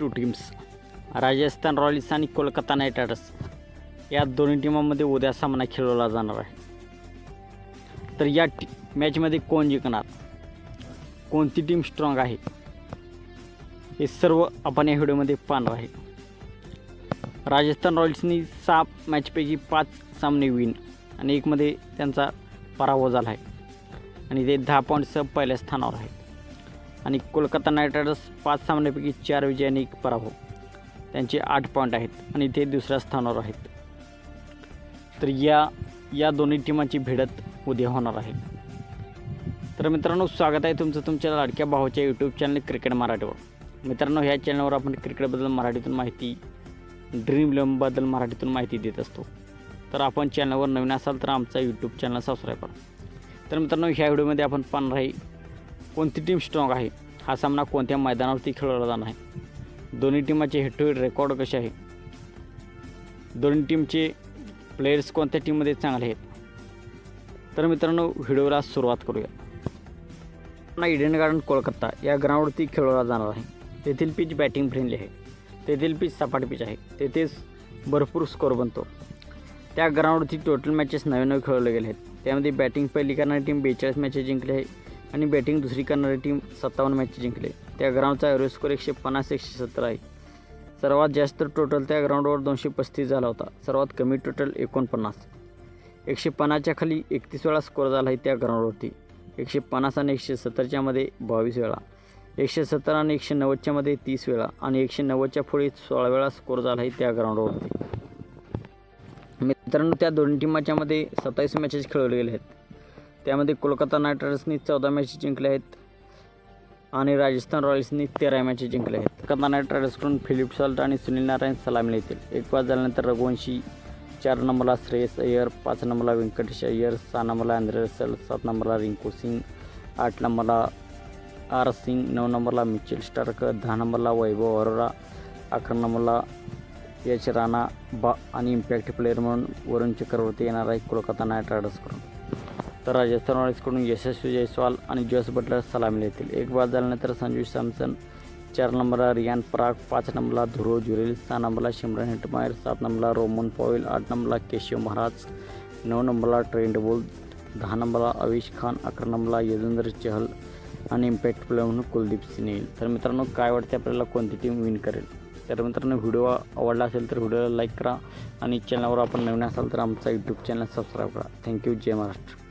Two teams Rajasthan Royals आणि Kolkata night riders. या दोन्ही टीमांमध्ये उद्या सामना खेळवला जाणार आहे. तर या टी मॅचमध्ये कोण जिंकणार? कोणती टीम स्ट्रॉंग आहे? हे सर्व आपण या व्हिडिओमध्ये पाहणार आहे. राजस्थान रॉयल्सनी सहा मॅचपैकी पाच सामने विन आणि एकमध्ये त्यांचा पराभव झाला आहे. आणि ते दहा पॉईंटसह पहिल्या स्थानावर आहे. आणि कोलकाता नाईट रायडर्स पाच सामन्यापैकी चार विजय आणि एक पराभव. त्यांचे आठ पॉईंट आहेत आणि ते दुसऱ्या स्थानावर आहेत. तर या या दोन्ही टीमांची भिडत उद्या होणार आहे. तर मित्रांनो स्वागत आहे तुमचं तुमच्या लाडक्या भावाच्या यूट्यूब चॅनल क्रिकेट मराठीवर. मित्रांनो ह्या चॅनलवर आपण क्रिकेटबद्दल मराठीतून माहिती ड्रीम इलेवनबद्दल मराठीतून माहिती देत असतो. तर आपण चॅनलवर नवीन असाल तर आमचा यूट्यूब चॅनल सबस्क्राईब करा. तर मित्रांनो ह्या व्हिडिओमध्ये आपण पाहणार आहे कोणती टीम स्ट्रॉंग आहे? हा सामना कोणत्या मैदानावरती खेळवला जाणार आहे? दोन्ही टीमाचे हेड टू हेड रेकॉर्ड कसे आहे? दोन्ही टीमचे प्लेयर्स कोणत्या टीममध्ये चांगले आहेत? तर मित्रांनो व्हिडिओला सुरुवात करूया. पुन्हा इडन गार्डन कोलकाता या ग्राउंडवरती खेळवला जाणार आहे. तेथील पिच बॅटिंग फ्रेंडली आहे. तेथील पिच सपाट पिच आहे. तेथेच भरपूर स्कोर बनतो. त्या ग्राउंडवरती टोटल मॅचेस नवे नवे खेळवले गेले आहेत. त्यामध्ये बॅटिंग पहिली करणारी टीम बेचाळीस मॅचेस जिंकली आहे. आणि बॅटिंग दुसरी करणारी टीम सत्तावन्न मॅचेस जिंकले. त्या ग्राउंडचा एव्हरेज स्कोर एकशे पन्नास एकशे सत्तर आहे. सर्वात जास्त टोटल त्या ग्राउंडवर दोनशे पस्तीस झाला होता. सर्वात कमी टोटल एकोणपन्नास. एकशे पन्नासच्या खाली एकतीस वेळा स्कोअर झाला आहे त्या ग्राउंडवरती एकशे पन्नास आणि एकशे सत्तरच्यामध्ये बावीस वेळा. एकशे सत्तर आणि एकशे नव्वदच्यामध्ये तीस वेळा. आणि एकशे नव्वदच्या पुढे सोळा वेळा स्कोर झाला आहे त्या ग्राउंडवरती मित्रांनो त्या दोन्ही टीमाच्यामध्ये सत्तावीस मॅचेस खेळवले गेले आहेत. त्यामध्ये कोलकाता नाईट रायडर्सनी चौदा मॅचेस जिंकले आहेत आणि राजस्थान रॉयल्सनी तेरा मॅचेस जिंकले आहेत. कोलकाता नाईट रायडर्सकडून फिलिप सॉल्ट आणि सुनील नारायण सलामी येतील. एक पास झाल्यानंतर रघुवंशी चार नंबरला श्रेयस अय्यर पाच नंबरला व्यंकटेश अय्यर सहा नंबरला अँद्रे सात नंबरला रिंकू सिंग आठ नंबरला आर सिंग नऊ नंबरला मिचेल स्टार्क दहा नंबरला वैभव अरोरा अकरा नंबरला यश राणा बा आणि इम्पॅक्ट प्लेअर म्हणून वरुण चक्रवर्ती येणार आहे कोलकाता नाईट रायडर्सकडून. तर राजस्थान रॉयल्सकडून यशस्वी जयस्वाल आणि जोस बटलर सलामी येतील एक बाद झाल्यानंतर संजू सॅमसन चार नंबरला रियान पराग पाच नंबरला ध्रुव जुरेल सहा नंबरला शिमरन हिटमायर सात नंबरला रोमन पॉईल आठ नंबरला केशव महाराज नऊ नंबरला ट्रेंड बोल दहा नंबरला अविश खान अकरा नंबरला यजुंदर चहल आणि इम्पॅक्ट प्लेअर म्हणून कुलदीप सिंग येईल. तर मित्रांनो काय वाटते आपल्याला? कोणती टीम विन करेल? तर मित्रांनो व्हिडिओ आवडला असेल तर व्हिडिओला लाईक करा आणि चॅनलवर आपण नवीन असाल तर आमचा यूट्यूब चॅनल सबस्क्राईब करा. थँक्यू जय महाराष्ट्र.